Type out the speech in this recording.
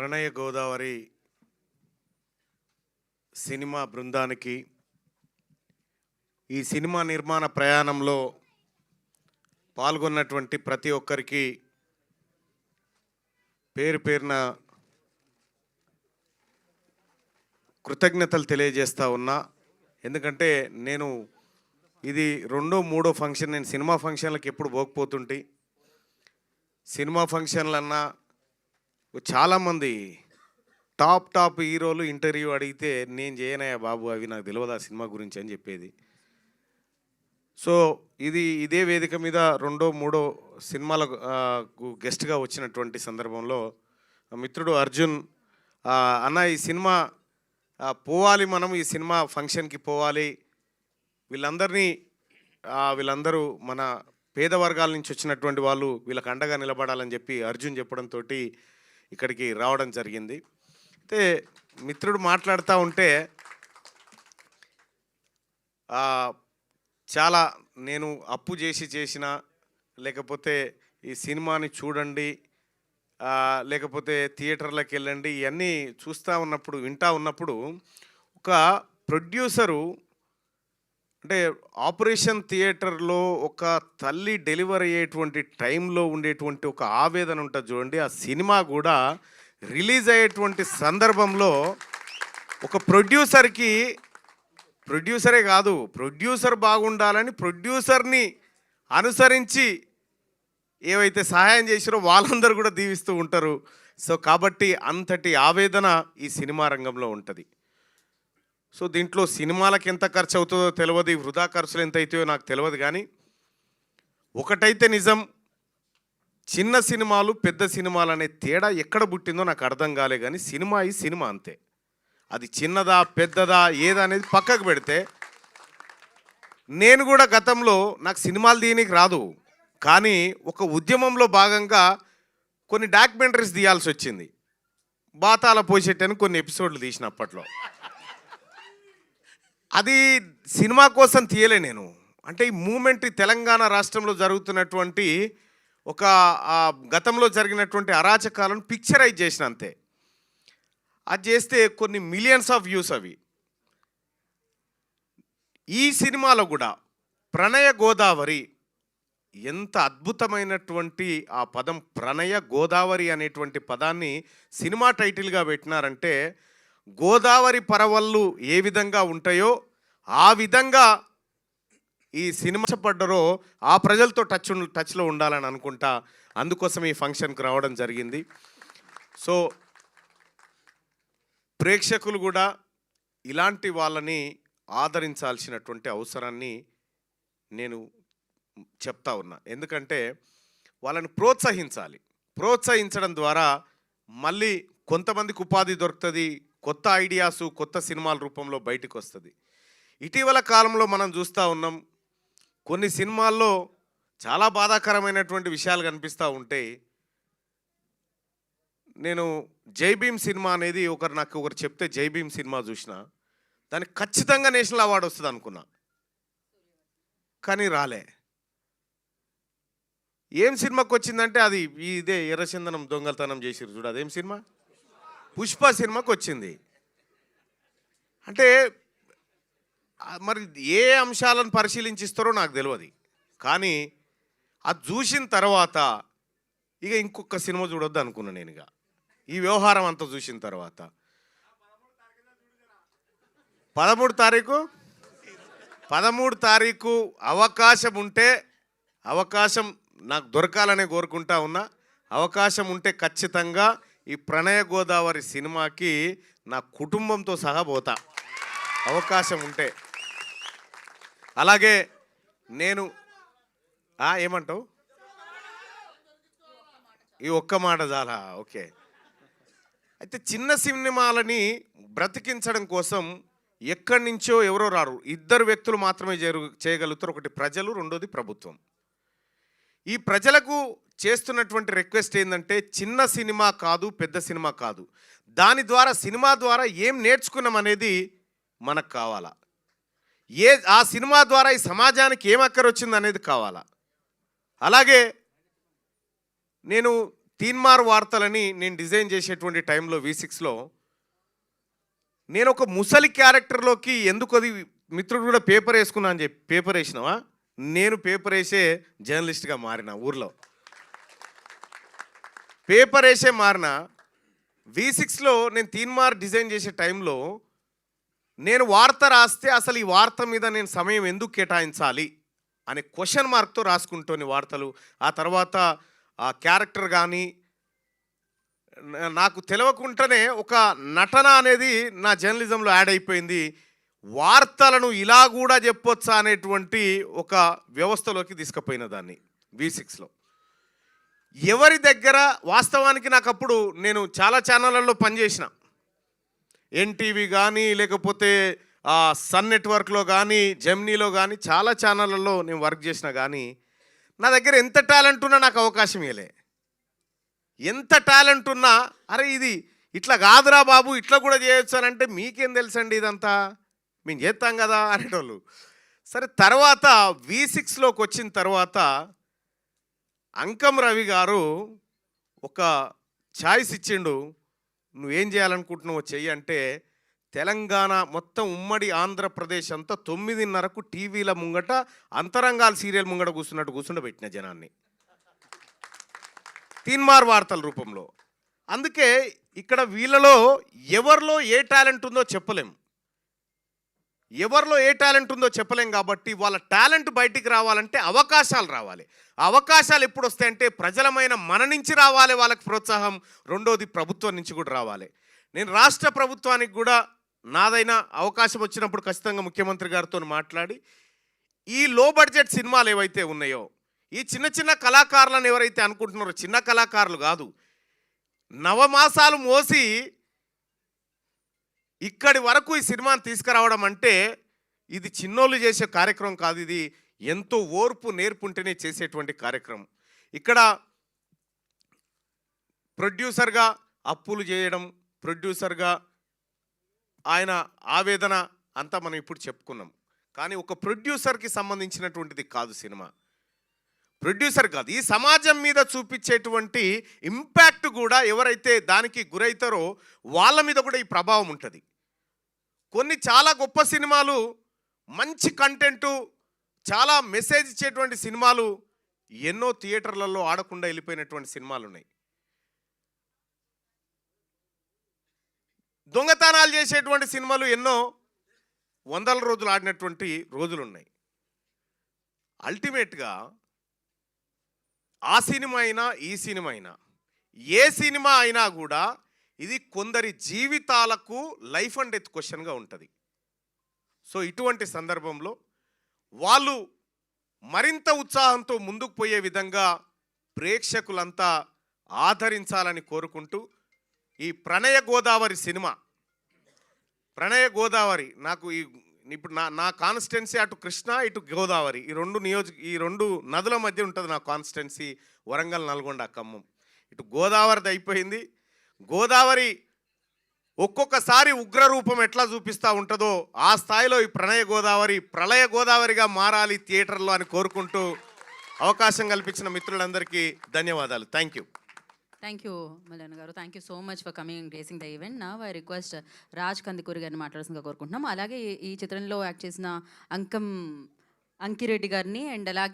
ప్రణయ Godavari cinema బృందానికి ఈ cinema నిర్మాణ ప్రయాణంలో పాల్గొన్నటువంటి ప్రతి ఒక్కరికి పేరు పేరున కృతజ్ఞతలు తెలియజేస్తూ ఉన్నా. ఎందుకంటే నేను ఇది రెండో మూడో ఫంక్షన్ నేను సినిమా ఫంక్షన్లకు ఎప్పుడు పోకపోతుంటే. సినిమా ఫంక్షన్లన్నా చాలామంది టాప్ టాప్ హీరోలు ఇంటర్వ్యూ అడిగితే నేను చేయనయ్యా బాబు అవి నాకు తెలియదు ఆ సినిమా గురించి అని చెప్పేది. సో ఇది ఇదే వేదిక మీద రెండో మూడో సినిమాల గెస్ట్గా వచ్చినటువంటి సందర్భంలో మిత్రుడు అర్జున్ అన్న ఈ సినిమా పోవాలి మనం ఈ సినిమా ఫంక్షన్కి పోవాలి. వీళ్ళందరినీ వీళ్ళందరూ మన పేద వర్గాల నుంచి వచ్చినటువంటి వాళ్ళు వీళ్ళకి అండగా నిలబడాలని చెప్పి అర్జున్ చెప్పడంతో ఇక్కడికి రావడం జరిగింది. అయితే మిత్రుడు మాట్లాడుతూ ఉంటే చాలా నేను అప్పు చేసి చేసిన లేకపోతే ఈ సినిమాని చూడండి లేకపోతే థియేటర్లకు వెళ్ళండి ఇవన్నీ చూస్తూ ఉన్నప్పుడు వింటా ఉన్నప్పుడు ఒక ప్రొడ్యూసరు అంటే ఆపరేషన్ థియేటర్లో ఒక తల్లి డెలివరీ అయ్యేటువంటి టైంలో ఉండేటువంటి ఒక ఆవేదన ఉంటుంది చూడండి. ఆ సినిమా కూడా రిలీజ్ అయ్యేటువంటి సందర్భంలో ఒక ప్రొడ్యూసర్కి ప్రొడ్యూసరే కాదు ప్రొడ్యూసర్ బాగుండాలని ప్రొడ్యూసర్ని అనుసరించి ఏవైతే సహాయం చేసిరో వాళ్ళందరూ కూడా దీవిస్తూ ఉంటారు. సో కాబట్టి అంతటి ఆవేదన ఈ సినిమా రంగంలో ఉంటుంది. సో దీంట్లో సినిమాలకు ఎంత ఖర్చు అవుతుందో తెలియదు వృధా ఖర్చులు ఎంత అవుతాయో నాకు తెలియదు కానీ ఒకటైతే నిజం చిన్న సినిమాలు పెద్ద సినిమాలు అనే తేడా ఎక్కడ పుట్టిందో నాకు అర్థం కాలే కానీ సినిమా ఈ సినిమా అంతే. అది చిన్నదా పెద్దదా ఏదా అనేది పక్కకు పెడితే నేను కూడా గతంలో నాకు సినిమాలు తీయనికి రాదు కానీ ఒక ఉద్యమంలో భాగంగా కొన్ని డాక్యుమెంటరీస్ తీయాల్సి వచ్చింది. బాతాల పోసేటని కొన్ని ఎపిసోడ్లు తీసిన అప్పట్లో. అది సినిమా కోసం తీయలే నేను. అంటే ఈ మూమెంట్ ఈ తెలంగాణ రాష్ట్రంలో జరుగుతున్నటువంటి ఒక గతంలో జరిగినటువంటి అరాచకాలను పిక్చరైజ్ చేసిన అంతే. అది చేస్తే కొన్ని మిలియన్స్ ఆఫ్ వ్యూస్ అవి. ఈ సినిమాలో కూడా ప్రణయ గోదావరి ఎంత అద్భుతమైనటువంటి ఆ పదం ప్రణయ గోదావరి అనేటువంటి పదాన్ని సినిమా టైటిల్గా పెట్టినారంటే గోదావరి పరవళ్ళు ఏ విధంగా ఉంటాయో ఆ విధంగా ఈ సినిమా పడ్డరో ఆ ప్రజలతో టచ్ టచ్లో ఉండాలని అనుకుంటా అందుకోసం ఈ ఫంక్షన్కి రావడం జరిగింది. సో ప్రేక్షకులు కూడా ఇలాంటి వాళ్ళని ఆదరించాల్సినటువంటి అవసరాన్ని నేను చెప్తా ఉన్నా. ఎందుకంటే వాళ్ళని ప్రోత్సహించాలి. ప్రోత్సహించడం ద్వారా మళ్ళీ కొంతమందికి ఉపాధి దొరుకుతుంది కొత్త ఐడియాసు కొత్త సినిమాల రూపంలో బయటకు వస్తుంది ఇటీవల కాలంలో మనం చూస్తూ ఉన్నాం కొన్ని సినిమాల్లో చాలా బాధాకరమైనటువంటి విషయాలు కనిపిస్తూ ఉంటే నేను జై భీమ్ సినిమా అనేది ఒకరు నాకు ఒకరు చెప్తే జై భీమ్ సినిమా చూసిన దానికి ఖచ్చితంగా నేషనల్ అవార్డు వస్తుంది అనుకున్నా. కానీ రాలే. ఏం సినిమాకి వచ్చిందంటే అది ఇదే ఎర్రచందనం దొంగలతనం చేసిరు చూడు అదేం సినిమా? పుష్ప సినిమాకి వచ్చింది అంటే మరి ఏ అంశాలను పరిశీలించిస్తారో నాకు తెలియదు కానీ అది చూసిన తర్వాత ఇక ఇంకొక సినిమా చూడొద్దు అనుకున్నా నేను ఇక ఈ వ్యవహారం అంతా చూసిన తర్వాత. పదమూడు తారీఖు? పదమూడు తారీఖు అవకాశం ఉంటే అవకాశం నాకు దొరకాలనే కోరుకుంటా ఉన్నా. అవకాశం ఉంటే ఖచ్చితంగా ఈ ప్రణయ గోదావరి సినిమాకి నా కుటుంబంతో సహా పోతా. అవకాశం ఉంటే. అలాగే నేను ఏమంటావు? ఈ ఒక్క మాట చాలా ఓకే. అయితే చిన్న సినిమాలని బ్రతికించడం కోసం ఎక్కడి నుంచో ఎవరో రారు. ఇద్దరు వ్యక్తులు మాత్రమే చేయగలుగుతారు. ఒకటి ప్రజలు రెండోది ప్రభుత్వం. ఈ ప్రజలకు చేస్తున్నటువంటి రిక్వెస్ట్ ఏంటంటే చిన్న సినిమా కాదు పెద్ద సినిమా కాదు. దాని ద్వారా సినిమా ద్వారా ఏం నేర్చుకున్నాం అనేది మనకు కావాలా? ఏ ఆ సినిమా ద్వారా ఈ సమాజానికి ఏం అక్కరొచ్చింది అనేది కావాలా? అలాగే నేను తీన్మార్ వార్తలని నేను డిజైన్ చేసేటువంటి టైంలో వి సిక్స్లో నేను ఒక ముసలి క్యారెక్టర్లోకి ఎందుకు అది మిత్రుడు కూడా పేపర్ వేసుకున్నా అని చెప్పి పేపర్ వేసినావా? నేను పేపర్ వేసే జర్నలిస్ట్గా మారిన ఊర్లో. పేపర్ వేసే మారిన వి సిక్స్లో నేను తీన్మార్ డిజైన్ చేసే టైంలో నేను వార్త రాస్తే అసలు ఈ వార్త మీద నేను సమయం ఎందుకు కేటాయించాలి అనే క్వశ్చన్ మార్క్తో రాసుకుంటోని వార్తలు. ఆ తర్వాత ఆ క్యారెక్టర్ కానీ నాకు తెలియకుండానే ఒక నటన అనేది నా జర్నలిజంలో యాడ్ అయిపోయింది. వార్తలను ఇలా కూడా చెప్పొచ్చా అనేటువంటి ఒక వ్యవస్థలోకి తీసుకుపోయిన దాన్ని వి సిక్స్లో ఎవరి దగ్గర వాస్తవానికి నాకు అప్పుడు నేను చాలా ఛానళ్ళల్లో పనిచేసిన. ఎన్టీవీ కానీ లేకపోతే సన్ నెట్వర్క్లో కానీ జెమ్నీలో కానీ చాలా ఛానళ్ళల్లో నేను వర్క్ చేసిన కానీ నా దగ్గర ఎంత టాలెంట్ ఉన్నా నాకు అవకాశం ఇవ్వలే ఎంత టాలెంట్ ఉన్నా అరే ఇది ఇట్లా కాదురా బాబు ఇట్లా కూడా చేయొచ్చు అని అంటే మీకేం తెలుసండి ఇదంతా? మేము చేస్తాం కదా అనేటోళ్ళు. సరే తర్వాత వి సిక్స్లోకి వచ్చిన తర్వాత అంకం రవి గారు ఒక ఛాయిస్ ఇచ్చిండు నువ్వేం చేయాలనుకుంటున్నావో చెయ్యి అంటే తెలంగాణ మొత్తం ఉమ్మడి ఆంధ్రప్రదేశ్ అంతా తొమ్మిదిన్నరకు టీవీల ముంగట అంతరంగాల సీరియల్ ముంగట కూర్చున్నట్టు కూర్చుండబెట్టిన జనాన్ని. తీన్మార్ వార్తల రూపంలో. అందుకే ఇక్కడ వీళ్ళలో ఎవరిలో ఏ టాలెంట్ ఉందో చెప్పలేం. ఎవరిలో ఏ టాలెంట్ ఉందో చెప్పలేం కాబట్టి వాళ్ళ టాలెంట్ బయటికి రావాలంటే అవకాశాలు రావాలి. అవకాశాలు ఎప్పుడు వస్తాయంటే ప్రజలమైన మన నుంచి రావాలి వాళ్ళకి ప్రోత్సాహం రెండోది ప్రభుత్వం నుంచి కూడా రావాలి. నేను రాష్ట్ర ప్రభుత్వానికి కూడా నాదైనా అవకాశం వచ్చినప్పుడు ఖచ్చితంగా ముఖ్యమంత్రి గారితో మాట్లాడి ఈ లో బడ్జెట్ సినిమాలు ఏవైతే ఉన్నాయో ఈ చిన్న చిన్న కళాకారులను ఎవరైతే అనుకుంటున్నారో చిన్న కళాకారులు కాదు నవమాసాలు మోసి ఇక్కడి వరకు ఈ సినిమాని తీసుకురావడం అంటే ఇది చిన్నోళ్ళు చేసే కార్యక్రమం కాదు ఇది ఎంతో ఓర్పు నేర్పుంటేనే చేసేటువంటి కార్యక్రమం. ఇక్కడ ప్రొడ్యూసర్గా అప్పులు చేయడం ప్రొడ్యూసర్గా ఆయన ఆవేదన అంతా మనం ఇప్పుడు చెప్పుకున్నాం. కానీ ఒక ప్రొడ్యూసర్కి సంబంధించినటువంటిది కాదు సినిమా. ప్రొడ్యూసర్ కాదు ఈ సమాజం మీద చూపించేటువంటి ఇంపాక్ట్ కూడా ఎవరైతే దానికి గురవుతారో వాళ్ళ మీద కూడా ఈ ప్రభావం ఉంటుంది. కొన్ని చాలా గొప్ప సినిమాలు మంచి కంటెంటు చాలా మెసేజ్ ఇచ్చేటువంటి సినిమాలు ఎన్నో థియేటర్లలో ఆడకుండా వెళ్ళిపోయినటువంటి సినిమాలు ఉన్నాయి. దొంగతనాలు చేసేటువంటి సినిమాలు ఎన్నో వందల రోజులు ఆడినటువంటి రోజులు ఉన్నాయి. అల్టిమేట్గా ఆ సినిమా అయినా ఈ సినిమా అయినా ఏ సినిమా అయినా కూడా ఇది కొందరి జీవితాలకు లైఫ్ అండ్ డెత్ క్వశ్చన్గా ఉంటుంది. సో ఇటువంటి సందర్భంలో వాళ్ళు మరింత ఉత్సాహంతో ముందుకు పోయే విధంగా ప్రేక్షకులంతా ఆదరించాలని కోరుకుంటూ ఈ ప్రణయ గోదావరి సినిమా ప్రణయ గోదావరి నాకు ఈ ఇప్పుడు నా నా కాన్స్టెన్సీ అటు కృష్ణ ఇటు గోదావరి. ఈ రెండు నియోజక ఈ రెండు నదుల మధ్య ఉంటుంది నా కాన్స్టెన్సీ వరంగల్ నల్గొండ ఖమ్మం. ఇటు గోదావరిది అయిపోయింది. గోదావరి ఒక్కొక్కసారి ఉగ్రరూపం ఎట్లా చూపిస్తూ ఉంటుందో ఆ స్థాయిలో ఈ ప్రణయ గోదావరి ప్రళయ గోదావరిగా మారాలి థియేటర్లో అని కోరుకుంటూ అవకాశం కల్పించిన మిత్రులందరికీ ధన్యవాదాలు. Thank you. Thank you Mallanna garu. Thank you so much for coming gracing the event now I request Raj Kandikuri గారిని మాట్లాడాల్సిందిగా కోరుకుంటున్నాం. అలాగే ఈ- ఈ చిత్రంలో యాక్ట్ చేసిన అంకం అంకిరెడ్డి గారిని అండ్ అలాగే